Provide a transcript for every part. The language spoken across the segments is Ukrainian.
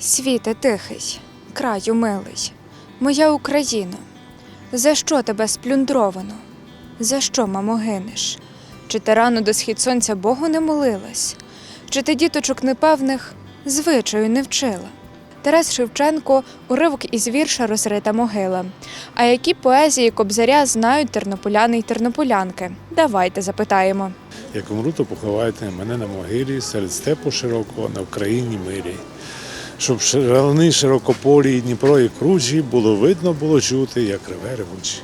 Світе тихий, краю милий, моя Україна, за що тебе сплюндровано? За що, мамо, гинеш? Чи ти рано до схід сонця Богу не молилась? Чи ти діточок непевних звичаю не вчила? Тарас Шевченко уривок із вірша Розрита могила. А які поезії кобзаря знають тернополяни й тернополянки? Давайте запитаємо. Як умру, то поховайте мене на могилі серед степу широкого на Вкраїні мирі. Щоб ширини широкополі і Дніпро і кручі було видно, було чути, як реве ревучі.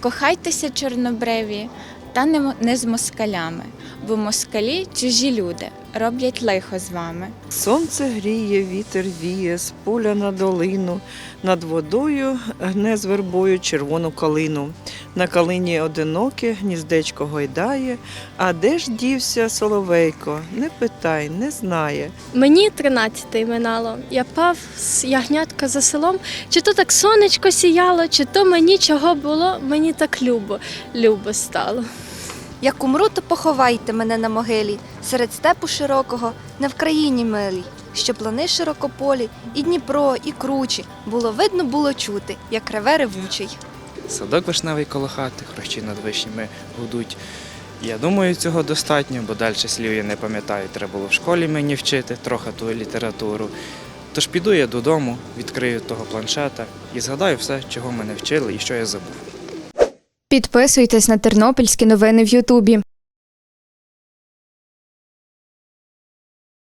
Кохайтеся чорнобреві, та не, не з москалями, бо москалі чужі люди роблять лихо з вами. Сонце гріє, вітер віє, з поля на долину, над водою гне з вербою червону калину. На калині одиноке гніздечко гойдає, а де ж дівся соловейко? Не питай, не знає. Мені тринадцяте минало. Я пав з ягнятка за селом. Чи то так сонечко сіяло, чи то мені чого було, мені так любо, любо стало. Як умру, то поховайте мене на могилі, серед степу широкого, на Вкраїні милій, щоб плани широкополі, і Дніпро, і кручі, було видно, було чути, як реве ревучий. Садок вишневий коло хати, хрущі над вишнями гудуть. Я думаю, цього достатньо, бо далі слів я не пам'ятаю. Треба було в школі мені вчити трохи ту літературу. Тож піду я додому, відкрию того планшета і згадаю все, чого мене вчили і що я забув. Підписуйтесь на тернопільські новини в Ютубі.